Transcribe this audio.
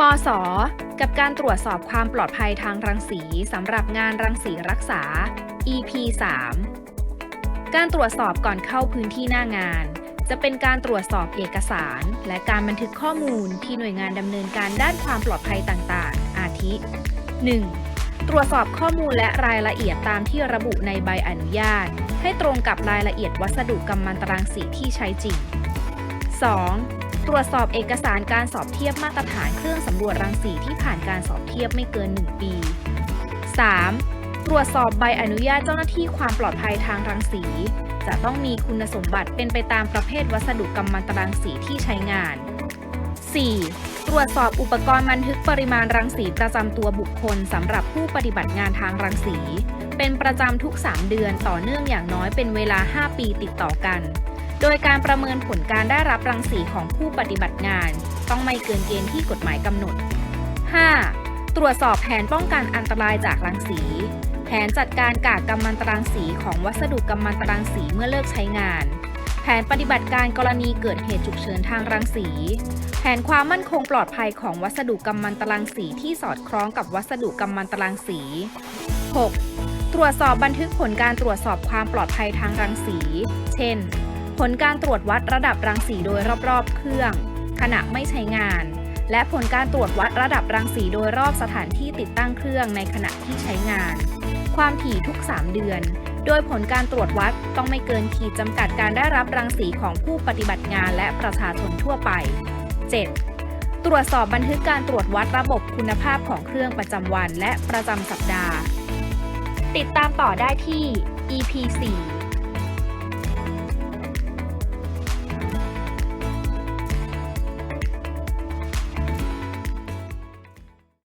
ปสกับการตรวจสอบความปลอดภัยทางรังสีสำหรับงานรังสีรักษา EP 3การตรวจสอบก่อนเข้าพื้นที่หน้างาน จะเป็นการตรวจสอบเอกสาร และการบันทึกข้อมูลที่หน่วยงานดำเนินการด้านความปลอดภัยต่างๆ อาทิ 1. ตรวจสอบข้อมูลและรายละเอียดตามที่ระบุในใบอนุญาต ให้ตรงกับรายละเอียดวัสดุกำมันตรังสีที่ใช้จริง 2. ตรวจสอบเอกสารการสอบเทียบมาตรฐานเครื่องสำรวจรังสีที่ผ่านการสอบเทียบไม่เกิน 1 ปี 3. ตรวจสอบใบอนุญาตเจ้าหน้าที่ความปลอดภัยทางรังสี จะต้องมีคุณสมบัติเป็นไปตามประเภทวัสดุกำมันตรังสีที่ใช้งาน 4. ตรวจสอบอุปกรณ์บันทึกปริมาณรังสีประจำตัวบุคคลสำหรับผู้ปฏิบัติงานทางรังสี เป็นประจำทุก 3 เดือนต่อเนื่องอย่างน้อยเป็นเวลา 5 ปีติดต่อกัน โดยการประเมินผลการได้รับรังสีของผู้ปฏิบัติงาน ต้องไม่เกินเกณฑ์ที่กฎหมายกำหนด 5. ตรวจสอบแผนป้องกันอันตรายจากรังสี แผนจัดการกากกัมมันตรังสีของวัสดุกัมมันตรังสีเมื่อเลิกใช้งาน แผนปฏิบัติการกรณีเกิดเหตุฉุกเฉินทางรังสี แผนความมั่นคงปลอดภัยของวัสดุกัมมันตรังสีที่สอดคล้องกับวัสดุกัมมันตรังสี 6. ตรวจสอบบันทึกผลการตรวจสอบความปลอดภัยทางรังสี เช่น ผลการตรวจวัดระดับรังสีโดยรอบๆ เครื่อง ขณะไม่ใช้งาน และผลการตรวจวัดระดับรังสีโดยรอบสถานที่ติดตั้งเครื่องในขณะที่ใช้งาน ความถี่ทุก 3 เดือน โดยผลการตรวจวัดต้องไม่เกินขีดจำกัดการได้รับรังสีของผู้ปฏิบัติงานและประชาชนทั่วไป 7. ตรวจสอบบันทึกการตรวจวัดระบบคุณภาพของเครื่องประจำวันและประจำสัปดาห์ ติดตามต่อได้ที่ EP 4